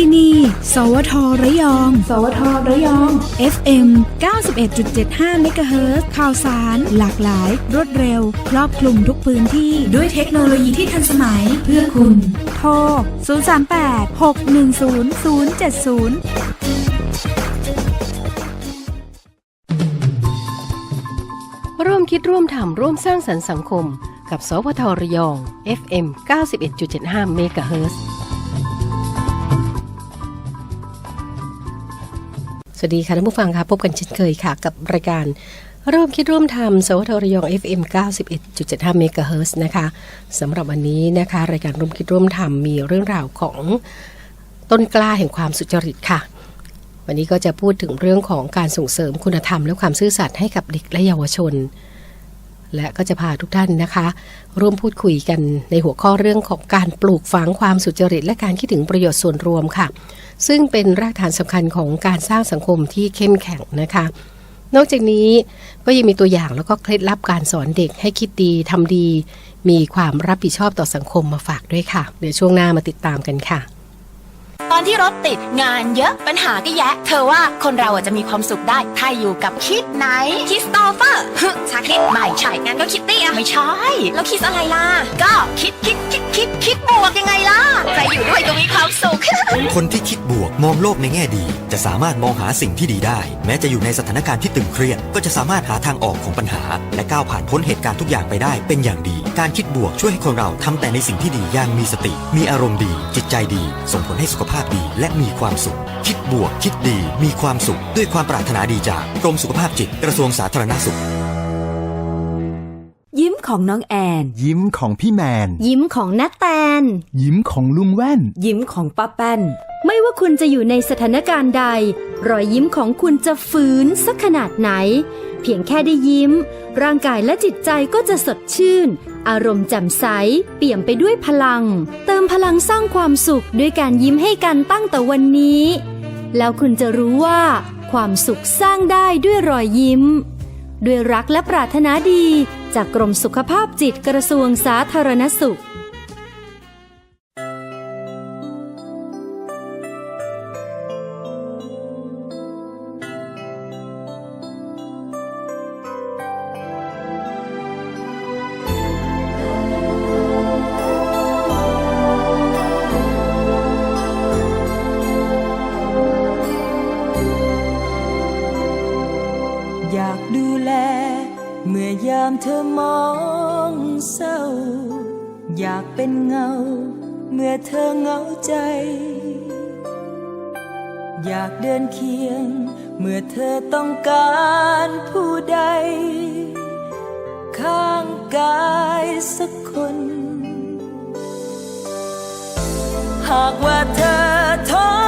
ที่นี่ สวทระยอง สวทระยอง FM 91.75เมกะเฮิรตซ์ข่าวสาร หลากหลาย รวดเร็ว ครอบคลุมทุกพื้นที่ ด้วยเทคโนโลยีที่ทันสมัยเพื่อคุณ โทร 038 610 070 ร่วมคิดร่วมทำร่วมสร้างสรรค์สังคม กับสพทระยอง FM 91.75เมกะเฮิรตซ์ สวัสดีค่ะท่านผู้ฟังค่ะพบกันเช่นเคยค่ะ กับรายการร่วมคิดร่วมทำสวทระยอง FM 91.75เมกะเฮิรตซ์นะคะสำหรับวันนี้นะคะ รายการร่วมคิดร่วมทำมีเรื่องราวของต้นกล้าแห่งความสุจริตค่ะ วันนี้ก็จะพูดถึงเรื่องของการส่งเสริมคุณธรรมและความซื่อสัตย์ให้กับเด็กและเยาวชน และก็จะพาทุกท่านนะคะ ร่วมพูดคุยกันในหัวข้อเรื่องของการปลูกฝังความสุจริต และการคิดถึงประโยชน์ส่วนรวมค่ะ ซึ่งเป็นรากฐานสำคัญของการสร้างสังคมที่เข้มแข็งนะคะนอกจากนี้ก็ยังมีตัวอย่างแล้วก็เคล็ดลับการสอนเด็กให้คิดดีทำดี มีความรับผิดชอบต่อสังคมมาฝากด้วยค่ะ เดี๋ยวช่วงหน้ามาติดตามกันค่ะ ตอนที่รถติดงานเยอะปัญหาก็แยะ เธอว่าคนเราอะจะมีความสุขได้ ถ้าอยู่กับคิดไหน คิสโตเฟอร์ฮึชาคิดไม่ใช่งั้นก็คิดตี้อะไม่ใช่ แล้วคิดอะไรล่ะ ก็คิดคิดคิดคิดคิดบวกยังไงล่ะใครอยู่ด้วยก็มีความสุข คนที่คิดบวกมองโลกในแง่ดี จะสามารถมองหาสิ่งที่ดีได้ แม้จะอยู่ในสถานการณ์ที่ตึงเครียด ก็จะสามารถหาทางออกของปัญหา และก้าวผ่านพ้นเหตุการณ์ทุกอย่างไปได้เป็นอย่างดี การคิดบวกช่วยให้คนเราทำแต่ในสิ่งที่ดีอย่างมีสติ มีอารมณ์ดี จิตใจดี ส่งผลให้สุขภาพดีและมีความสุข คิดบวกคิดดีมีความสุข ด้วยความปรารถนาดีจากกรมสุขภาพจิตกระทรวงสาธารณสุข ยิ้มของน้องแอน ยิ้มของพี่แมน ยิ้มของนัตแตน ยิ้มของลุงแว่น ยิ้มของป้าแป้น ไม่ว่าคุณจะอยู่ในสถานการณ์ใด รอยยิ้มของคุณจะฝืนสักขนาดไหน เพียงแค่ได้ยิ้ม ร่างกายและจิตใจก็จะสดชื่น อารมณ์แจ่มใส เปี่ยมไปด้วยพลัง เติมพลังสร้างความสุขด้วยการยิ้มให้กันตั้งแต่วันนี้ แล้วคุณจะรู้ว่า ความสุขสร้างได้ด้วยรอยยิ้ม ด้วยรักและปรารถนาดี จากกรมสุขภาพจิตกระทรวงสาธารณสุขามเธอมองเศร้า อยากเป็นเงา เมื่อเธอเหงาใจ อยากเดินเคียง เมื่อเธอต้องการผู้ใด ข้างกายสักคน หากว่าเธอท้อ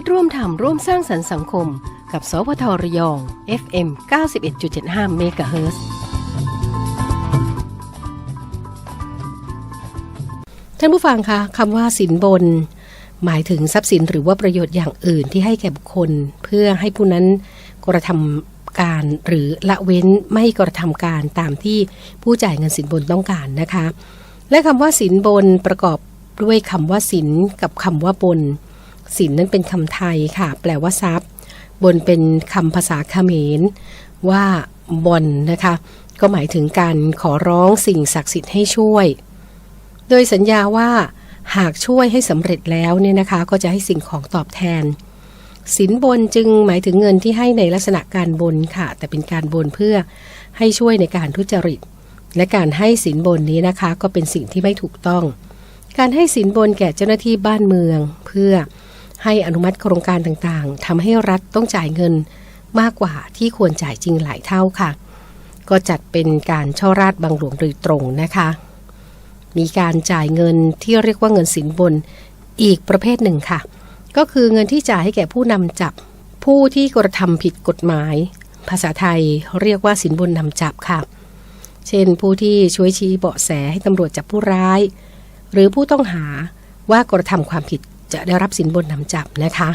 ดร่วมทำร่วมสร้างสรรค์สังคม กับสพทระยอง FM 91.75เมกะเฮิร์ท่านผู้ฟังคะคำว่าสินบน หมายถึงทรัพย์สินหรือว่าประโยชน์อย่างอื่นที่ให้แก่บุคคล เพื่อให้ผู้นั้นกระทำการหรือละเว้นไม่กระทำการตามที่ผู้จ่ายเงินสินบนต้องการนะคะ และคำว่าสินบนประกอบด้วยคำว่าสินกับคำว่าบน สินนั้นเป็นคำไทยค่ะ แปลว่าทรัพย์ บนเป็นคำภาษาเขมร ว่าบนนะคะ ก็หมายถึงการขอร้องสิ่งศักดิ์สิทธิ์ให้ช่วย โดยสัญญาว่า หากช่วยให้สำเร็จแล้วเนี่ยนะคะ ก็จะให้สิ่งของตอบแทนสินบนจึงหมายถึงเงินที่ให้ในลักษณะการบนค่ะ แต่เป็นการบนเพื่อให้ช่วยในการทุจริต และการให้สินบนนี้นะคะ ก็เป็นสิ่งที่ไม่ถูกต้อง การให้สินบนแก่เจ้าหน้าที่บ้านเมือง เพื่อ ให้อนุมัติโครงการต่างๆทำให้รัฐต้องจ่ายเงินมากกว่าที่ควรจ่ายจริงหลายเท่าค่ะ ก็จัดเป็นการช่อราดบังหลวงโดยตรงนะคะ มีการจ่ายเงินที่เรียกว่าเงินสินบนอีกประเภทหนึ่งค่ะ ก็คือเงินที่จ่ายให้แก่ผู้นำจับ ผู้ที่กระทำผิดกฎหมาย ภาษาไทยเรียกว่าสินบนนำจับค่ะ เช่นผู้ที่ช่วยชี้เบาะแสให้ตำรวจจับผู้ร้าย หรือผู้ต้องหาว่ากระทำความผิด จะได้รับสินบนนำจับนะคะ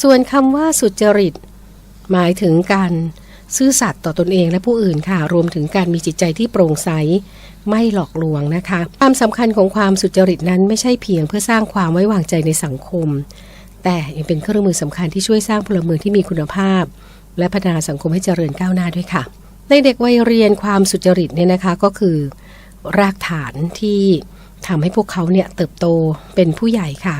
ส่วนคำว่าสุจริต หมายถึงการซื่อสัตย์ต่อตนเองและผู้อื่นค่ะ รวมถึงการมีจิตใจที่โปร่งใส ไม่หลอกลวงนะคะ ความสำคัญของความสุจริตนั้นไม่ใช่เพียงเพื่อสร้างความไว้วางใจในสังคม แต่ยังเป็นเครื่องมือสำคัญที่ช่วยสร้างพลเมืองที่มีคุณภาพ และพัฒนาสังคมให้เจริญก้าวหน้าด้วยค่ะ ในเด็กวัยเรียนความสุจริตเนี่ยนะคะก็คือ รากฐานที่ ทำให้พวกเขาเนี่ยเติบโตเป็นผู้ใหญ่ค่ะ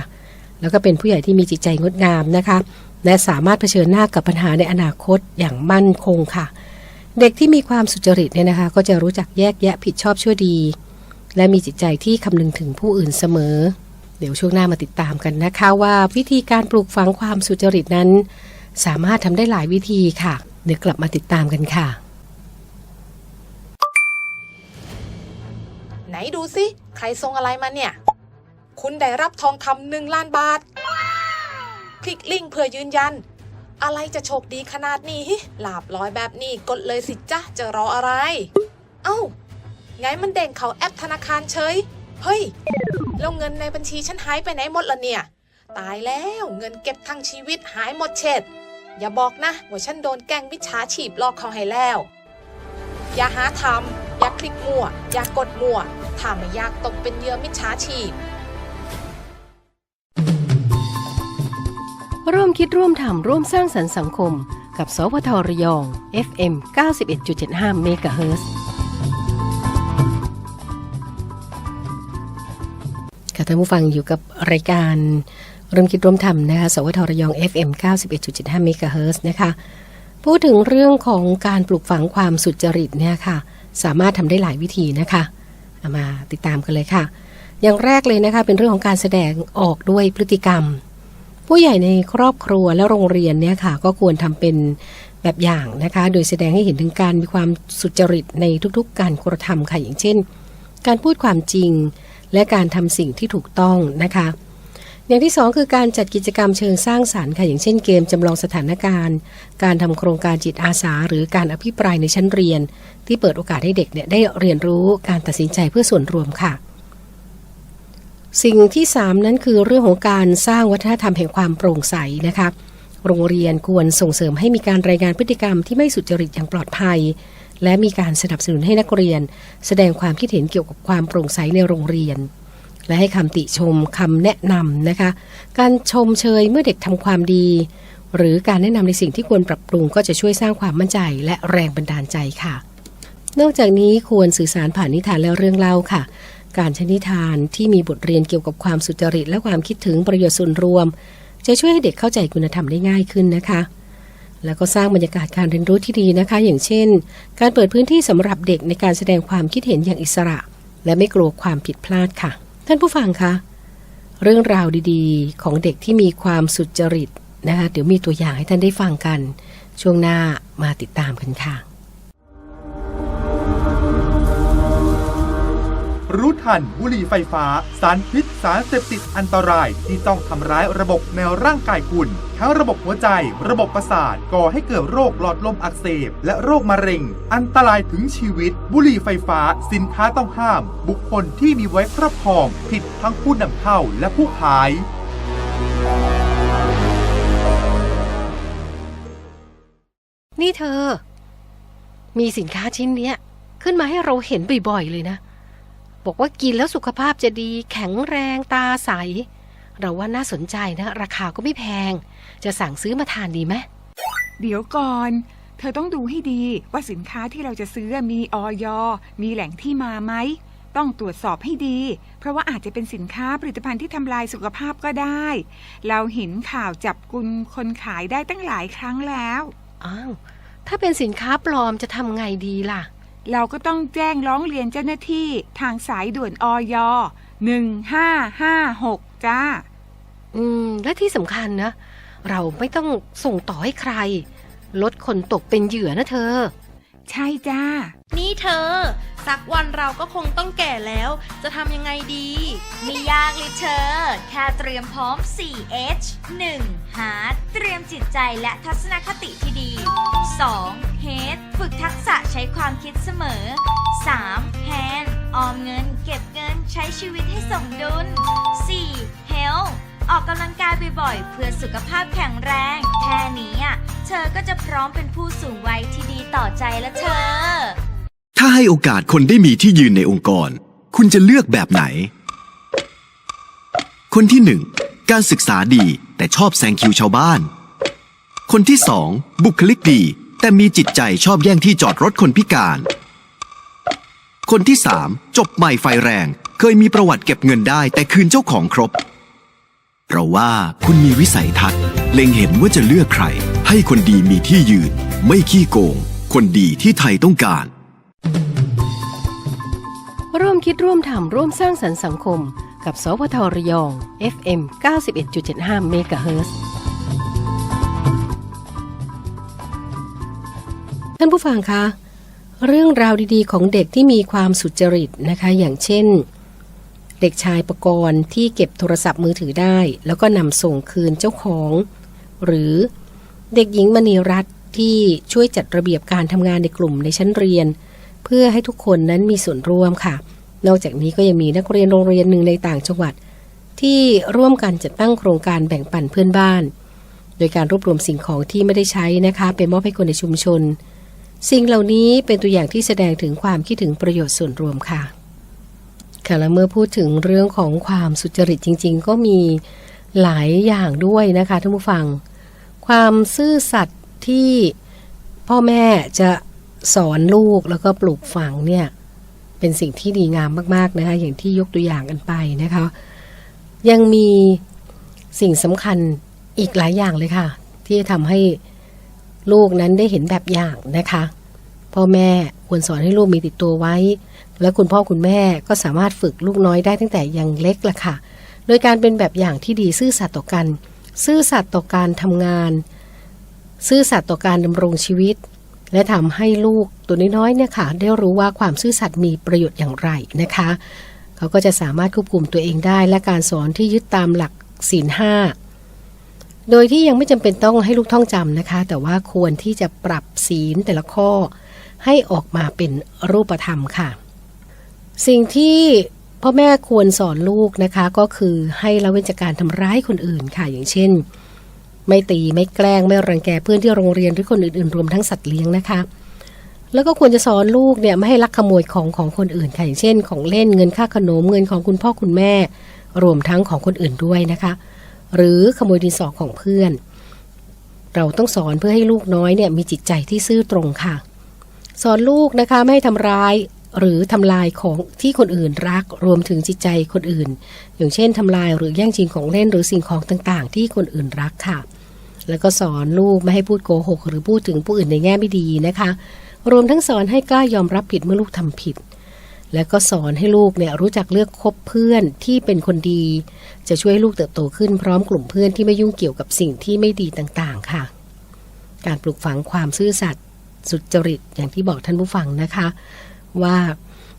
แล้วก็เป็นผู้ใหญ่ที่มีจิตใจงดงามนะคะ และสามารถเผชิญหน้ากับปัญหาในอนาคตอย่างมั่นคงค่ะ เด็กที่มีความสุจริตเนี่ยนะคะ ก็จะรู้จักแยกแยะผิดชอบชั่วดี และมีจิตใจที่คำนึงถึงผู้อื่นเสมอ เดี๋ยวช่วงหน้ามาติดตามกันนะคะ ว่าวิธีการปลูกฝังความสุจริตนั้น สามารถทำได้หลายวิธีค่ะ เดี๋ยวกลับมาติดตามกันค่ะ ไหนดูสิ ใครส่งอะไรมาเนี่ย คุณได้รับทองคำหนึ่งล้านบาท คลิกลิงก์เพื่อยืนยัน อะไรจะโชคดีขนาดนี้หลาบร้อยแบบนี้กดเลยสิจ๊ะจะรออะไร เอ้า ไงมันเด้งเขาแอปธนาคารเฉย เฮ้ย แล้วเงินในบัญชีฉันหายไปไหนหมดละเนี่ย ตายแล้วเงินเก็บทั้งชีวิตหายหมดเช็ด อย่าบอกนะว่าฉันโดนแกล้งมิจฉาชีพลอกเขาให้แล้ว อย่าหาทำ อย่าคลิกมั่ว อย่ากดมั่ว ถ้าไม่อยากตกเป็นเหยื่อมิจฉาชีพ ร่วมคิดร่วมทำร่วมสร้างสรรค์สังคม กับสพทระยอง FM 91.75เมกะเฮิรตซ์ค่ะท่านผู้ฟังอยู่กับรายการร่วมคิดร่วมทำนะคะ สวทระยอง FM 91.75เมกะเฮิรตซ์นะคะ พูดถึงเรื่องของการปลูกฝังความสุจริตเนี่ยค่ะ สามารถทำได้หลายวิธีนะคะเอามาติดตามกันเลยค่ะ อย่างแรกเลยนะคะเป็นเรื่องของการแสดงออกด้วยพฤติกรรม ผู้ใหญ่ในครอบครัวและโรงเรียนเนี่ยค่ะ ก็ควรทำเป็นแบบอย่างนะคะ โดยแสดงให้เห็นถึงการมีความสุจริตในทุกๆ การกระทำค่ะอย่างเช่น การพูดความจริง และการทำสิ่งที่ถูกต้องนะคะ อย่างที่สองคือการจัดกิจกรรมเชิงสร้างสารรค์ค่ะอย่างเช่นเกมจำลองสถานการณ์ การทำโครงการจิตอาสา หรือการอภิปรายในชั้นเรียน ที่เปิดโอกาสให้เด็กเนี่ยได้เรียนรู้การตัดสินใจเพื่อส่วนรวมค่ะ สิ่งที่ 3 นั้นคือเรื่องของการสร้างวัฒนธรรมแห่งความโปร่งใสนะคะโรงเรียนควรส่งเสริมให้มีการรายงานพฤติกรรมที่ไม่สุจริตอย่างปลอดภัย และมีการสนับสนุนให้นักเรียน แสดงความคิดเห็นเกี่ยวกับความโปร่งใสในโรงเรียน และให้คำติชมคำแนะนำนะคะ การชมเชยเมื่อเด็กทำความดี หรือการแนะนำในสิ่งที่ควรปรับปรุงก็จะช่วยสร้างความมั่นใจและแรงบันดาลใจค่ะ นอกจากนี้ควรสื่อสารผ่านนิทานและเรื่องเล่าค่ะ การใช้นิทานที่มีบทเรียนเกี่ยวกับความสุจริต และความคิดถึงประโยชน์ส่วนรวม จะช่วยให้เด็กเข้าใจคุณธรรมได้ง่ายขึ้นนะคะแล้วก็สร้างบรรยากาศการเรียนรู้ที่ดีนะคะ อย่างเช่น การเปิดพื้นที่สำหรับเด็กในการแสดงความคิดเห็นอย่างอิสระ และไม่กลัวความผิดพลาดค่ะ ท่านผู้ฟังคะเรื่องราวดีๆ ของเด็กที่มีความสุจริตนะคะเดี๋ยวมีตัวอย่างให้ท่านได้ฟังกัน ช่วงหน้ามาติดตามกันค่ะ รู้ทันบุหรี่ไฟฟ้า สารพิษสารเสพติดอันตรายที่ต้องทำร้ายระบบในร่างกายคุณ ทั้งระบบหัวใจ ระบบประสาทก่อให้เกิดโรคหลอดลมอักเสบ และโรคมะเร็ง อันตรายถึงชีวิต บุหรี่ไฟฟ้า สินค้าต้องห้าม บุคคลที่มีไว้ครอบครอง ผิดทั้งผู้นำเข้าและผู้ขายนี่เธอ มีสินค้าชิ้นเนี้ย ขึ้นมาให้เราเห็นบ่อยๆเลยนะ บอกว่ากินแล้วสุขภาพจะดี แข็งแรงตาใส เราว่าน่าสนใจนะ ราคาก็ไม่แพง จะสั่งซื้อมาทานดีไหมเดี๋ยวก่อน เธอต้องดูให้ดีว่าสินค้าที่เราจะซื้อมีออยมีแหล่งที่มาไหมต้องตรวจสอบให้ดี เพราะว่าอาจจะเป็นสินค้าผลิตภัณฑ์ที่ทำลายสุขภาพก็ได้ เราเห็นข่าวจับกุมคนขายได้ตั้งหลายครั้งแล้ว อ้าว ถ้าเป็นสินค้าปลอมจะทำไงดีล่ะ เราก็ต้องแจ้งร้องเรียนเจ้าหน้าที่ทางสายด่วนออย1556จ้า อืม และที่สำคัญนะ เราไม่ต้องส่งต่อให้ใคร ลดคนตกเป็นเหยื่อนะเธอ ใช่จ้า นี่เธอ สักวันเราก็คงต้องแก่แล้ว จะทำยังไงดี ไม่ยากเลยเธอ แค่เตรียมพร้อม 4H 1. Heart เตรียมจิตใจและทัศนคติที่ดี 2. Head ฝึกทักษะใช้ความคิดเสมอ 3. Hand ออมเงินเก็บเงินใช้ชีวิตให้สมดุล 4. Health ออกกำลังกายบ่อยๆ เพื่อสุขภาพแข็งแรง แค่นี้อะเธอก็จะพร้อมเป็นผู้สูงวัยที่ดีต่อใจแล้วเธอ ถ้าให้โอกาสคนได้มีที่ยืนในองค์กร คุณจะเลือกแบบไหน คนที่หนึ่งการศึกษาดีแต่ชอบแซงคิวชาวบ้าน คนที่สองบุคลิกดี แต่มีจิตใจชอบแย่งที่จอดรถคนพิการ คนที่สามจบใหม่ไฟแรง เคยมีประวัติเก็บเงินได้แต่คืนเจ้าของครบ เราว่าคุณมีวิสัยทัศน์ เล็งเห็นว่าจะเลือกใคร ให้คนดีมีที่ยืน ไม่ขี้โกง คนดีที่ไทยต้องการ ร่วมคิดร่วมทำร่วมสร้างสรรค์สังคม กับสวทระยอง FM 91.75เมกะเฮิร์ท่านผู้ฟังคะ เรื่องราวดีๆ ของเด็กที่มีความสุจริตนะคะ อย่างเช่น เด็กชายประกรณ์ที่เก็บโทรศัพท์มือถือได้ แล้วก็นำส่งคืนเจ้าของ หรือเด็กหญิงมณีรัตน์ที่ช่วยจัดระเบียบการทำงานในกลุ่มในชั้นเรียน เพื่อให้ทุกคนนั้นมีส่วนร่วมค่ะ นอกจากนี้ก็ยังมีนักเรียนโรงเรียนหนึ่งในต่างจังหวัด ที่ร่วมกันจัดตั้งโครงการแบ่งปันเพื่อนบ้าน โดยการรวบรวมสิ่งของที่ไม่ได้ใช้นะคะไปมอบให้คนในชุมชน สิ่งเหล่านี้เป็นตัวอย่างที่แสดงถึงความคิดถึงประโยชน์ส่วนรวมค่ะ ค่ะและเมื่อพูดถึงเรื่องของความสุจริตจริง ๆ ก็มีหลายอย่างด้วยนะคะท่านผู้ฟัง ความซื่อสัตย์ที่พ่อแม่จะสอนลูกแล้วก็ปลูกฝังเนี่ยเป็นสิ่งที่ดีงามมาก ๆ นะคะอย่างที่ยกตัวอย่างกันไปนะคะ ยังมีสิ่งสำคัญอีกหลายอย่างเลยค่ะ ที่ทำให้ลูกนั้นได้เห็นแบบอย่างนะคะ พ่อแม่ควรสอนให้ลูกมีติดตัวไว้ และคุณพ่อคุณแม่ก็สามารถฝึกลูกน้อยได้ตั้งแต่ยังเล็กละค่ะ โดยการเป็นแบบอย่างที่ดีซื่อสัตย์ต่อกัน ซื่อสัตย์ต่อการทำงาน ซื่อสัตย์ต่อการดำรงชีวิต และทำให้ลูกตัวน้อยๆเนี่ยค่ะ ได้รู้ว่าความซื่อสัตย์มีประโยชน์อย่างไรนะคะ เขาก็จะสามารถควบคุมตัวเองได้ และการสอนที่ยึดตามหลักศีลห้า โดยที่ยังไม่จำเป็นต้องให้ลูกท่องจำนะคะ แต่ว่าควรที่จะปรับศีลแต่ละข้อ ให้ออกมาเป็นรูปธรรมค่ะ สิ่งที่พ่อแม่ควรสอนลูกนะคะ ก็คือให้ละเว้นจากการทำร้ายคนอื่นค่ะ อย่างเช่น ไม่ตีไม่แกล้งไม่รังแกเพื่อนที่โรงเรียนหรือคนอื่นๆรวมทั้งสัตว์เลี้ยงนะคะ แล้วก็ควรจะสอนลูกเนี่ยไม่ให้ลักขโมยของของคนอื่นค่ะอย่างเช่น ของเล่นเงินค่าขนมเงินของคุณพ่อคุณแม่ รวมทั้งของคนอื่นด้วยนะคะ หรือขโมยดินสอของเพื่อน เราต้องสอนเพื่อให้ลูกน้อยเนี่ยมีจิตใจที่ซื่อตรงค่ะ สอนลูกนะคะไม่ให้ทำร้ายหรือทำลายของที่คนอื่นรักรวมถึงจิตใจคนอื่น อย่างเช่นทำลายหรือแย่งชิงของเล่นหรือสิ่งของต่างๆ ที่คนอื่นรักค่ะ แล้วก็สอนลูกไม่ให้พูดโกหก หรือพูดถึงผู้อื่นในแง่ไม่ดีนะคะ รวมทั้งสอนให้กล้ายอมรับผิดเมื่อลูกทำผิด และก็สอนให้ลูกเนี่ยรู้จักเลือกคบเพื่อนที่เป็นคนดี จะช่วยให้ลูกเติบโตขึ้นพร้อมกลุ่มเพื่อนที่ไม่ยุ่งเกี่ยวกับสิ่งที่ไม่ดีต่างๆ ค่ะ การปลูกฝังความซื่อสัตย์สุจริตอย่างที่บอกท่านผู้ฟังนะคะ ว่า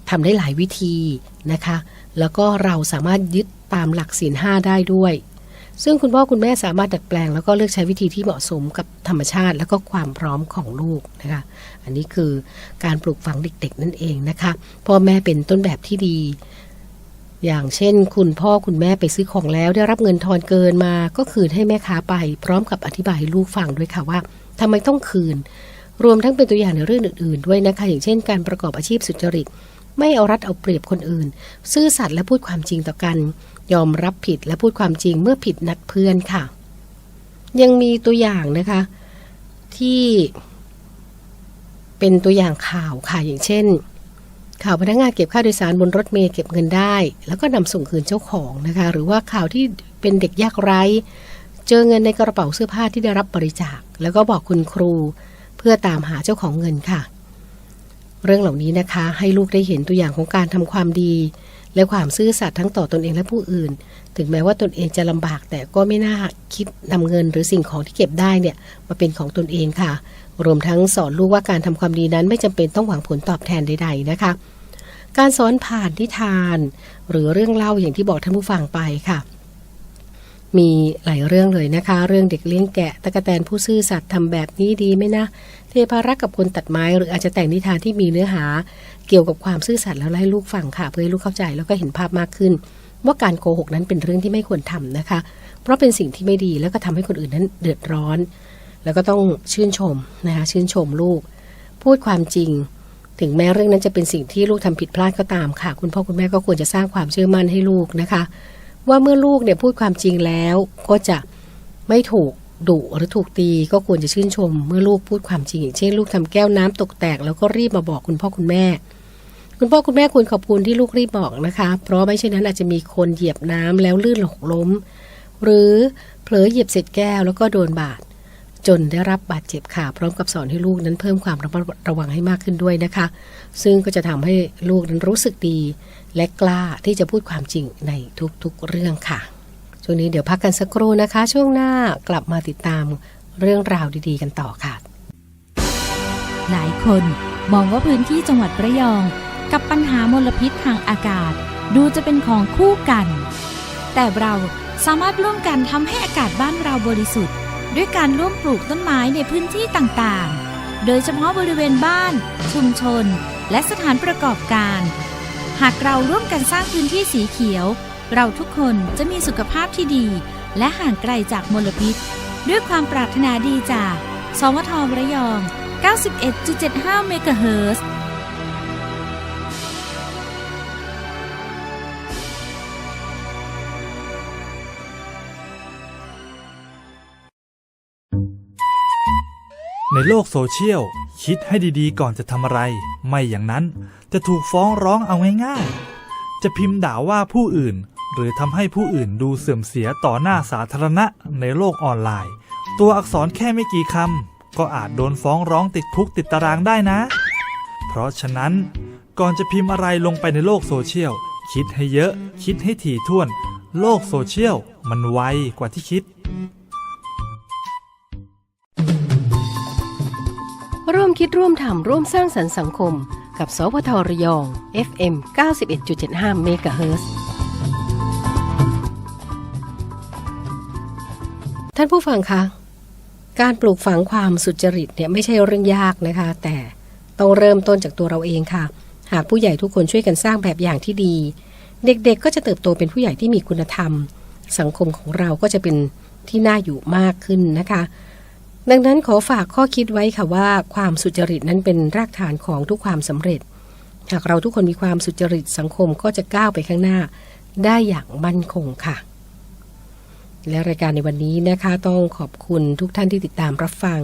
ทำได้หลายวิธีนะคะ แล้วก็เราสามารถยึดตามหลักศีลห้าได้ด้วย ซึ่งคุณพ่อคุณแม่สามารถดัดแปลง แล้วก็เลือกใช้วิธีที่เหมาะสมกับธรรมชาติ แล้วก็ความพร้อมของลูกนะคะ อันนี้คือการปลูกฝังเด็กๆนั่นเองนะคะ พ่อแม่เป็นต้นแบบที่ดี อย่างเช่น คุณพ่อคุณแม่ไปซื้อของแล้ว ได้รับเงินทอนเกินมาก็คืนให้แม่ค้าไป พร้อมกับอธิบายให้ลูกฟังด้วยค่ะว่าทำไมต้องคืน รวมทั้งเป็นตัวอย่างในเรื่องอื่น ๆ ด้วยนะคะ อย่างเช่น การประกอบอาชีพสุจริต ไม่เอารัดเอาเปรียบคนอื่น ซื่อสัตย์และพูดความจริงต่อกัน ยอมรับผิดและพูดความจริงเมื่อผิดนัดเพื่อนค่ะ ยังมีตัวอย่างนะคะ ที่เป็นตัวอย่างข่าวค่ะอย่างเช่น ข่าวพนักงานเก็บค่าโดยสารบนรถเมล์เก็บเงินได้ แล้วก็นำส่งคืนเจ้าของนะคะ หรือว่าข่าวที่เป็นเด็กยากไร้ เจอเงินในกระเป๋าเสื้อผ้าที่ได้รับบริจาค แล้วก็บอกคุณครู เพื่อตามหาเจ้าของเงินค่ะ เรื่องเหล่านี้นะคะ ให้ลูกได้เห็นตัวอย่างของการทำความดี และความซื่อสัตย์ทั้งต่อตนเองและผู้อื่น ถึงแม้ว่าตนเองจะลำบากแต่ก็ไม่น่าคิดนำเงินหรือสิ่งของที่เก็บได้เนี่ยมาเป็นของตนเองค่ะ รวมทั้งสอนลูกว่าการทำความดีนั้นไม่จำเป็นต้องหวังผลตอบแทนใด ๆนะคะ การสอนผ่านนิทาน หรือเรื่องเล่าอย่างที่บอกท่านผู้ฟังไปค่ะมีหลายเรื่องเลยนะคะ เรื่องเด็กเลี้ยงแกะตะกะแตนผู้ซื่อสัตย์ทำแบบนี้ดีไหมนะ เทพารักกับคนตัดไม้หรืออาจจะแต่งนิทานที่มีเนื้อหา เกี่ยวกับความซื่อสัตย์แล้วให้ลูกฟังค่ะ เพื่อให้ลูกเข้าใจแล้วก็เห็นภาพมากขึ้น ว่าการโกหกนั้นเป็นเรื่องที่ไม่ควรทำนะคะ เพราะเป็นสิ่งที่ไม่ดีแล้วก็ทำให้คนอื่นนั้นเดือดร้อน แล้วก็ต้องชื่นชมนะคะชื่นชมลูก พูดความจริง ถึงแม้เรื่องนั้นจะเป็นสิ่งที่ลูกทำผิดพลาดก็ตามค่ะ คุณพ่อคุณแม่ก็ควรจะสร้างความเชื่อมั่นให้ลูกนะคะ ว่าเมื่อลูกเนี่ยพูดความจริงแล้วก็จะไม่ถูก ดุหรือถูกตีก็ควรจะชื่นชม เมื่อลูกพูดความจริงอย่างเช่นลูกทำแก้วน้ำตกแตก แล้วก็รีบมาบอกคุณพ่อคุณแม่ คุณพ่อคุณแม่ควรขอบคุณที่ลูกรีบบอกนะคะ เพราะไม่เช่นนั้นอาจจะมีคนเหยียบน้ำแล้วลื่นหกล้ม หรือเผลอเหยียบเศษแก้วแล้วก็โดนบาดจนได้รับบาดเจ็บค่ะ พร้อมกับสอนให้ลูกนั้นเพิ่มความระมัดระวังให้มากขึ้นด้วยนะคะ ซึ่งก็จะทำให้ลูกนั้นรู้สึกดี และกล้าที่จะพูดความจริงในทุกๆเรื่องค่ะ ช่วงนี้เดี๋ยวพักกันสักครู่นะคะ ช่วงหน้ากลับมาติดตามเรื่องราวดีๆ กันต่อค่ะ หลายคนมองว่าพื้นที่จังหวัดระยอง กับปัญหามลพิษทางอากาศ ดูจะเป็นของคู่กัน แต่เราสามารถร่วมกันทำให้อากาศบ้านเราบริสุทธิ์ ด้วยการร่วมปลูกต้นไม้ในพื้นที่ต่างๆ โดยเฉพาะบริเวณบ้าน ชุมชน และสถานประกอบการ หากเราร่วมกันสร้างพื้นที่สีเขียว เราทุกคนจะมีสุขภาพที่ดี และห่างไกลจากมลพิษ ด้วยความปรารถนาดีจาก สวทระยอง 91.75 เมกะเฮิร์ในโลกโซเชียล คิดให้ดีๆ ก่อนจะทำอะไร ไม่อย่างนั้นจะถูกฟ้องร้องเอาง่ายๆ จะพิมพ์ด่าว่าผู้อื่น หรือทำให้ผู้อื่นดูเสื่อมเสียต่อหน้าสาธารณะในโลกออนไลน์ ตัวอักษรแค่ไม่กี่คำก็อาจโดนฟ้องร้องติดคุกติดตารางได้นะ เพราะฉะนั้นก่อนจะพิมพ์อะไรลงไปในโลกโซเชียล คิดให้เยอะ คิดให้ถี่ถ้วน โลกโซเชียล มันไวกว่าที่คิด ร่วมคิดร่วมทำร่วมสร้างสรรค์สังคม กับสพทระยอง FM 91.75เมกะเฮิร์ ท่านผู้ฟังคะการปลูกฝังความสุจริตเนี่ยไม่ใช่เรื่องยากนะคะ แต่ต้องเริ่มต้นจากตัวเราเองค่ะ หากผู้ใหญ่ทุกคนช่วยกันสร้างแบบอย่างที่ดี เด็กๆ ก็จะเติบโตเป็นผู้ใหญ่ที่มีคุณธรรม สังคมของเราก็จะเป็นที่น่าอยู่มากขึ้นนะคะ ดังนั้นขอฝากข้อคิดไว้ค่ะว่าความสุจริตนั้นเป็นรากฐานของทุกความสำเร็จ หากเราทุกคนมีความสุจริตสังคมก็จะก้าวไปข้างหน้า ได้อย่างมั่นคงค่ะ และรายการในวันนี้นะคะต้องขอบคุณทุกท่านที่ติดตามรับฟัง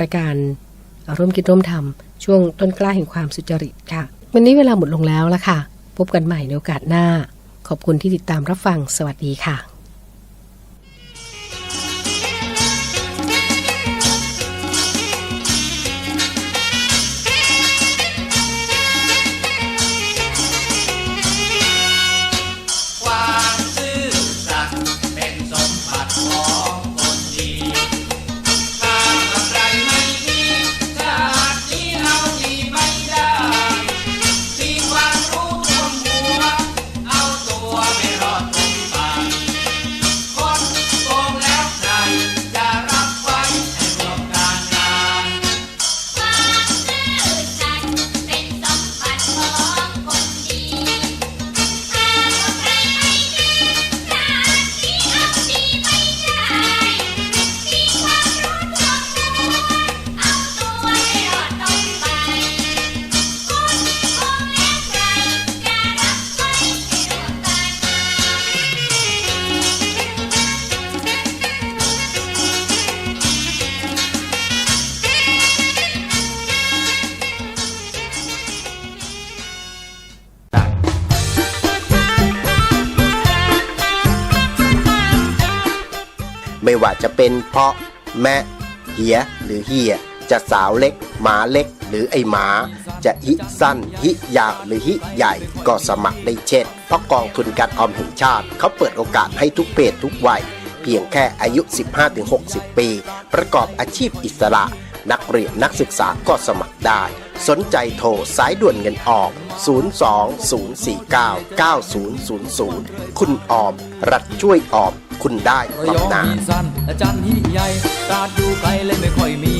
รายการร่วมคิดร่วมทำช่วงต้นกล้าแห่งความสุจริตค่ะ วันนี้เวลาหมดลงแล้วละค่ะ พบกันใหม่ในโอกาสหน้า ขอบคุณที่ติดตามรับฟัง สวัสดีค่ะ เป็นเพราะแมะเหียหรือเหียจะสาวเล็ก หมาเล็ก หรือไอหมา จะฮิสั้นฮิยาวหรือฮิใหญ่ก็สมัครได้เช่นเพราะกองทุนการออมแห่งชาติ เขาเปิดโอกาสให้ทุกเพศทุกวัย เพียงแค่อายุ 15-60 ปี ประกอบอาชีพอิสระ นักเรียนนักศึกษาก็สมัครได้ สนใจโทรสายด่วนเงินออก 020499000 คุณออม รัฐช่วยออม คุณได้ระยองบำนาญหิสั้นอาจารย์หิใหญ่ตราดอยู่ไกลเลยไม่ค่อยมี